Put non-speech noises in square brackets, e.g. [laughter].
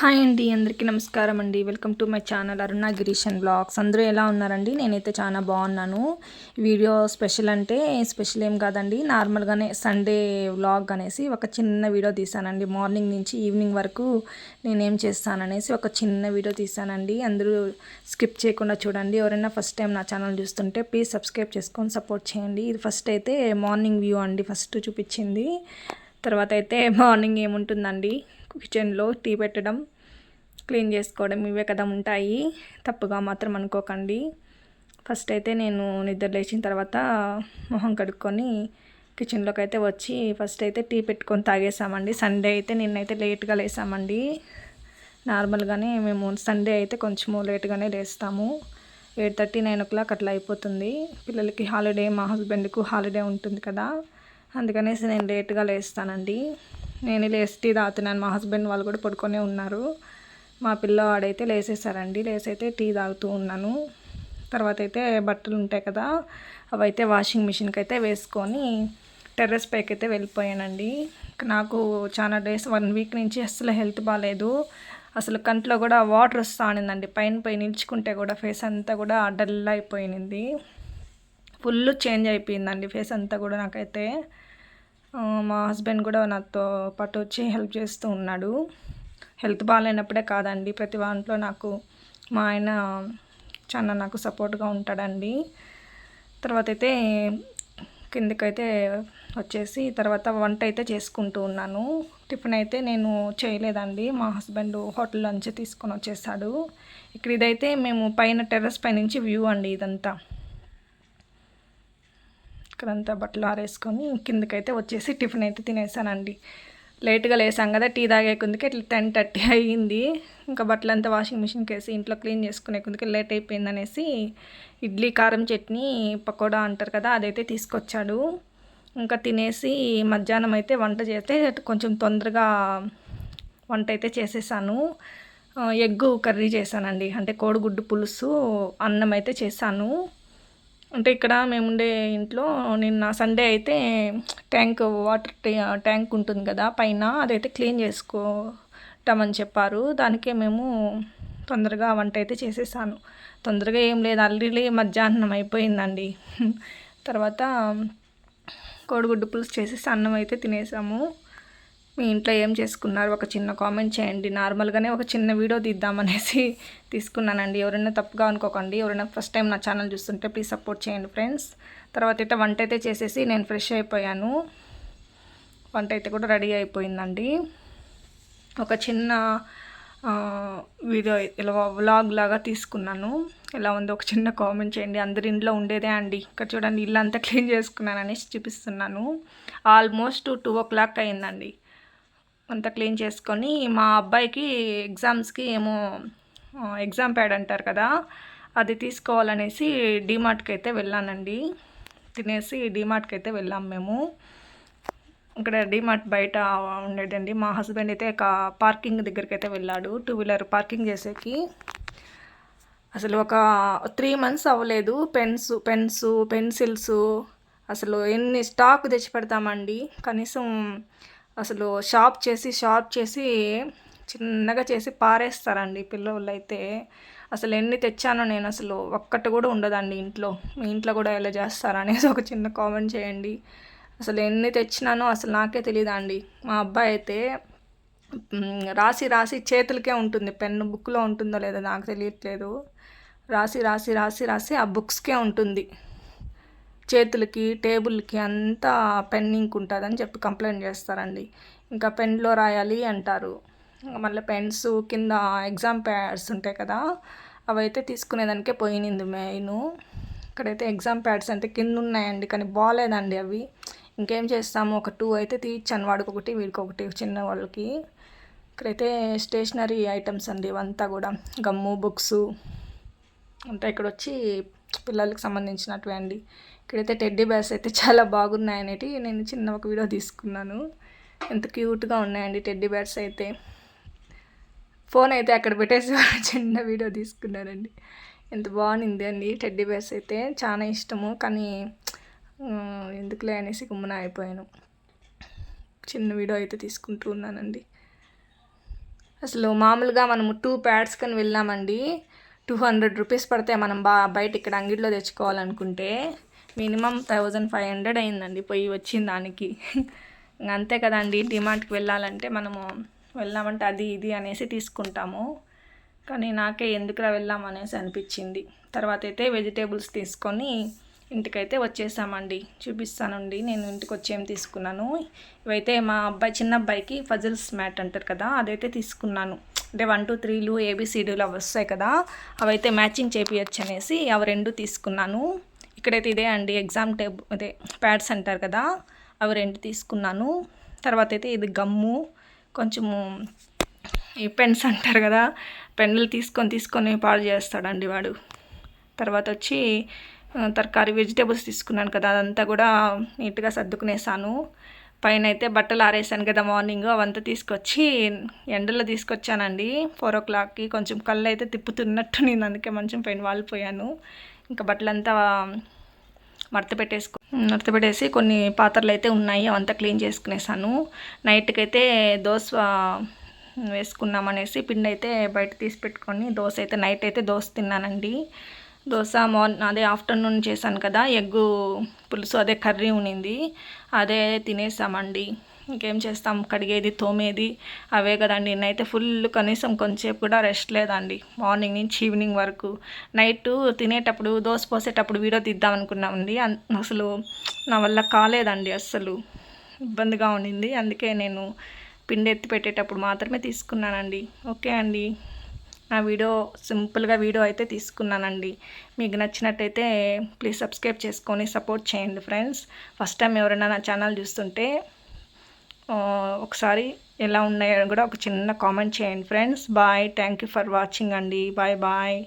Hi అండి అందరికీ నమస్కారం అండి. Welcome to my channel Aruna Gireeshan blogs. అందరూ ఎలా ఉన్నారండి? నేనైతే చాలా బాగున్నాను. వీడియో స్పెషల్ అంటే స్పెషల్ ఏం కాదండి. నార్మల్గానే సండే వ్లాగ్ అనేసి ఒక చిన్న వీడియో తీసానండి. మార్నింగ్ నుంచి ఈవినింగ్ వరకు నేనేం చేస్తాననేసి ఒక చిన్న వీడియో తీసానండి. అందరూ స్కిప్ చేయకుండా చూడండి. ఎవరైనా ఫస్ట్ టైం నా ఛానల్ చూస్తుంటే ప్లీజ్ సబ్స్క్రైబ్ చేసుకొని సపోర్ట్ చేయండి. ఇది ఫస్ట్ అయితే మార్నింగ్ వ్యూ అండి. ఫస్ట్ చూపించింది. తర్వాత అయితే మార్నింగ్ ఏముంటుందండి? కిచెన్లో టీ పెట్టడం క్లీన్ చేసుకోవడం ఇవే కదా ఉంటాయి. తప్పుగా మాత్రం అనుకోకండి. ఫస్ట్ అయితే నేను నిద్ర లేచిన తర్వాత మొహం కడుక్కొని కిచెన్లోకి అయితే వచ్చి ఫస్ట్ అయితే టీ పెట్టుకొని తాగేసామండి. సండే అయితే నిన్నైతే లేట్గా లేసామండి. నార్మల్గానే మేము సండే అయితే కొంచెము లేట్గానే లేస్తాము. Eight thirty nine o'clock అట్లా అయిపోతుంది. పిల్లలకి హాలిడే మా హస్బెండ్కు హాలిడే ఉంటుంది కదా. అందుకనేసి నేను లేట్గా లేస్తానండి. నేను లేచి టీ తాగుతున్నాను. మా హస్బెండ్ వాళ్ళు కూడా పడుకొనే ఉన్నారు. మా పిల్లవాడైతే లేసేసారండి. లేసైతే టీ తాగుతూ ఉన్నాను. తర్వాత అయితే బట్టలు ఉంటాయి కదా అవైతే వాషింగ్ మిషన్కి అయితే వేసుకొని టెర్రస్ పైకి అయితే వెళ్ళిపోయానండి. నాకు చాలా డేస్ వన్ వీక్ నుంచి అసలు హెల్త్ బాగాలేదు అసలు కంట్లో కూడా వాటర్ వస్తూ ఉండిందండి పైన పోయి నిల్చుకుంటే కూడా ఫేస్ అంతా కూడా డల్ అయిపోయింది ఫుల్ చేంజ్ అయిపోయిందండి ఫేస్ అంతా కూడా నాకైతే. మా హస్బెండ్ కూడా నాతో పాటు వచ్చి హెల్ప్ చేస్తూ ఉన్నాడు. హెల్త్ బాగాలేనప్పుడే కాదండి ప్రతి దాంట్లో నాకు మా ఆయన చాలా నాకు సపోర్ట్గా ఉంటాడండి. తర్వాత అయితే కిందకైతే వచ్చేసి తర్వాత వంట అయితే చేసుకుంటూ ఉన్నాను. టిఫిన్ అయితే నేను చేయలేదండి మా హస్బెండ్ హోటల్ నుంచి తీసుకొని వచ్చేసాడు. ఇక్కడ ఇదైతే మేము పైన టెర్రస్ పై నుంచి వ్యూ అండి ఇదంతా. ఇక్కడంతా బట్టలు ఆరేసుకొని కిందకైతే వచ్చేసి టిఫిన్ అయితే తినేసానండి. లేట్గా లేసాం కదా టీ తాగే కొందుకే ఇట్లా టెన్ థర్టీ అయ్యింది. ఇంకా బట్టలంతా వాషింగ్ మిషన్కి వేసి ఇంట్లో క్లీన్ చేసుకునే కుందికి లేట్ అయిపోయింది అనేసి ఇడ్లీ కారం చట్నీ పకోడా అంటారు కదా అదైతే తీసుకొచ్చాడు. ఇంకా తినేసి మధ్యాహ్నం అయితే వంట చేస్తే కొంచెం తొందరగా వంట అయితే చేసేసాను. ఎగ్గు కర్రీ చేశానండి. అంటే కోడిగుడ్డు పులుసు అన్నం అయితే చేశాను. అంటే ఇక్కడ మేముండే ఇంట్లో నిన్న సండే అయితే ట్యాంక్ వాటర్ ట్యాంక్ ఉంటుంది కదా పైన అదైతే క్లీన్ చేసుకోవటమని చెప్పారు. దానికే మేము తొందరగా వంట అయితే చేసేసాను. తొందరగా ఏం లేదు ఆల్రెడీ మధ్యాహ్నం అయిపోయిందండి. [laughs] తర్వాత కోడిగుడ్డు పులుసు చేసేసి అన్నం అయితే తినేసాము. మీ ఇంట్లో ఏం చేసుకున్నారు? ఒక చిన్న కామెంట్ చేయండి. నార్మల్గానే ఒక చిన్న వీడియో తీద్దామనేసి [laughs] తీసుకున్నానండి. ఎవరైనా తప్పుగా అనుకోకండి. ఎవరైనా ఫస్ట్ టైం నా ఛానల్ చూస్తుంటే ప్లీజ్ సపోర్ట్ చేయండి ఫ్రెండ్స్. తర్వాత అయితే వంట అయితే చేసేసి నేను ఫ్రెష్ అయిపోయాను. వంట అయితే కూడా రెడీ అయిపోయిందండి. ఒక చిన్న వీడియో ఇలా వ్లాగ్ లాగా తీసుకున్నాను. ఎలా ఉందో ఒక చిన్న కామెంట్ చేయండి. అందరి ఇంట్లో ఉండేదే అండి. ఇక్కడ చూడండి ఇల్లు అంతా క్లీన్ చేసుకున్నాను అనేసి చూపిస్తున్నాను. ఆల్మోస్ట్ టూ ఓ క్లాక్ అయిందండి. అంతా క్లీన్ చేసుకొని మా అబ్బాయికి ఎగ్జామ్స్కి ఏమో ఎగ్జామ్ ప్యాడ్ అంటారు కదా అది తీసుకోవాలనేసి డీమార్ట్కి అయితే వెళ్ళానండి. తినేసి డీమార్ట్కి అయితే వెళ్ళాం మేము. ఇక్కడ డీమార్ట్ బయట ఉండేదండి. మా హస్బెండ్ అయితే ఒక పార్కింగ్ దగ్గరికి అయితే వెళ్ళాడు టూ వీలర్ పార్కింగ్ చేసేకి. అసలు ఒక త్రీ మంత్స్ అవ్వలేదు. పెన్స్ పెన్స్ పెన్సిల్స్ అసలు ఎన్ని స్టాక్ తెచ్చి పెడతామండి కనీసం అసలు షాప్ చేసి షాప్ చేసి చిన్నగా చేసి పారేస్తారండి పిల్లలు అయితే అసలు ఎన్ని తెచ్చానో నేను అసలు ఒక్కటి కూడా ఉండదండి ఇంట్లో. మీ ఇంట్లో కూడా ఎలా చేస్తారా అనేసి ఒక చిన్న కామెంట్ చేయండి. అసలు ఎన్ని తెచ్చినానో అసలు నాకే తెలియదండి మా అబ్బాయి అయితే రాసి రాసి చేతులకే ఉంటుంది. పెన్ను బుక్లో ఉంటుందో లేదో నాకు తెలియట్లేదు. రాసి రాసి రాసి రాసి ఆ బుక్స్కే ఉంటుంది. చేతులకి టేబుల్కి అంతా పెన్ ఇంక్ ఉంటుందని చెప్పి కంప్లైంట్ చేస్తారండి. ఇంకా పెన్లో రాయాలి అంటారు. మళ్ళీ పెన్స్ కింద ఎగ్జామ్ ప్యాడ్స్ ఉంటాయి కదా అవైతే తీసుకునేదానికే పోయినింది మెయిన్. ఇక్కడైతే ఎగ్జామ్ ప్యాడ్స్ అంటే కింద ఉన్నాయండి కానీ బాగాలేదండి అవి. ఇంకేం చేస్తాము? ఒక టూ అయితే తీర్చాను వాడికి ఒకటి వీడికి ఒకటి చిన్న వాళ్ళకి. ఇక్కడైతే స్టేషనరీ ఐటమ్స్ అండి ఇవంతా కూడా. గమ్ము బుక్స్ అంటే ఇక్కడ వచ్చి పిల్లలకి సంబంధించినటువంటి అండి. ఇక్కడైతే టెడ్డీ బ్యాగ్స్ అయితే చాలా బాగున్నాయి అనేటి నేను చిన్న ఒక వీడియో తీసుకున్నాను. ఎంత క్యూట్గా ఉన్నాయండి టెడ్డీ బ్యాగ్స్ అయితే. ఫోన్ అయితే అక్కడ పెట్టేసి చిన్న వీడియో తీసుకున్నానండి. ఎంత బాగుంది అండి టెడ్డీ బేర్స్ అయితే. చాలా ఇష్టము కానీ ఎందుకులే అనేసి గుమ్మన అయిపోయాను చిన్న వీడియో అయితే తీసుకుంటూ ఉన్నానండి. అసలు మామూలుగా మనము టూ ప్యాడ్స్ కానీ వెళ్ళామండి. టూ హండ్రెడ్ రూపీస్ పడితే మనం బా బయట ఇక్కడ అంగిట్లో తెచ్చుకోవాలనుకుంటే మినిమం థౌజండ్ ఫైవ్ హండ్రెడ్ అయిందండి పోయి వచ్చిన దానికి. ఇంక అంతే కదండి డిమార్ట్కి వెళ్ళాలంటే మనము వెళ్ళామంటే అది ఇది అనేసి తీసుకుంటాము. కానీ నాకే ఎందుకులా వెళ్ళాం అనేసి అనిపించింది. తర్వాత అయితే వెజిటేబుల్స్ తీసుకొని ఇంటికైతే వచ్చేసామండి. చూపిస్తానండి నేను ఇంటికి వచ్చి ఏం తీసుకున్నాను. ఇవైతే మా అబ్బాయి చిన్న అబ్బాయికి ఫజిల్స్ మ్యాట్ అంటారు కదా అదైతే తీసుకున్నాను. అంటే వన్ టూ త్రీలు ఏబిసిడీలు అవి వస్తాయి కదా అవైతే మ్యాచింగ్ చేపియచ్చు అనేసి అవి రెండు తీసుకున్నాను. ఇక్కడైతే ఇదే అండి ఎగ్జామ్ టేబుల్ అదే ప్యాడ్స్ అంటారు కదా అవి రెండు తీసుకున్నాను. తర్వాత అయితే ఇది గమ్ము కొంచెము ఈ పెన్స్ అంటారు కదా పెన్నులు తీసుకొని తీసుకొని పాడు చేస్తాడండి వాడు. తర్వాత వచ్చి తరకారీ వెజిటేబుల్స్ తీసుకున్నాను కదా అదంతా కూడా నీట్గా సర్దుకునేసాను. పైన అయితే బట్టలు ఆరేసాను కదా మార్నింగ్ అవంతా తీసుకొచ్చి ఎండలో తీసుకొచ్చానండి. ఫోర్ ఓ క్లాక్కి కొంచెం కళ్ళు అయితే తిప్పుతున్నట్టు నేను అందుకే మంచం పైన వాలిపోయాను. ఇంకా బట్టలంతా మడత పెట్టేసుకో మడత పెట్టేసి కొన్ని పాత్రలు అయితే ఉన్నాయి అవంతా క్లీన్ చేసుకునేసాను. నైట్కి అయితే దోశ వేసుకున్నామనేసి పిండి అయితే బయట తీసి పెట్టుకొని దోశ అయితే నైట్ అయితే దోశ తిన్నానండి. దోశ మార్నింగ్ అదే ఆఫ్టర్నూన్ చేశాను కదా ఎగ్గు పులుసు అదే కర్రీ ఉనింది. అదే తినేసామండి. ఇంకేం చేస్తాం? కడిగేది తోమేది అవే కదండి. నేనైతే ఫుల్ కనీసం కొంచెంసేపు కూడా రెస్ట్ లేదండి. మార్నింగ్ నుంచి ఈవినింగ్ వరకు. నైట్ తినేటప్పుడు దోశ పోసేటప్పుడు వీడియో తీద్దాం అనుకున్నామండి. అసలు నా వల్ల కాలేదండి అస్సలు. ఇబ్బందిగా ఉండింది. అందుకే నేను పిండి ఎత్తి పెట్టేటప్పుడు మాత్రమే తీసుకున్నానండి. ఓకే అండి. నా వీడియో సింపుల్గా వీడియో అయితే తీసుకున్నానండి. మీకు నచ్చినట్టయితే ప్లీజ్ సబ్స్క్రైబ్ చేసుకొని సపోర్ట్ చేయండి ఫ్రెండ్స్. ఫస్ట్ టైం ఎవరైనా నా ఛానల్ చూస్తుంటే ఒకసారి ఎలా ఉన్నాయో కూడా ఒక చిన్న కామెంట్ చేయండి friends. Bye. Thank you for watching అండి. Bye bye.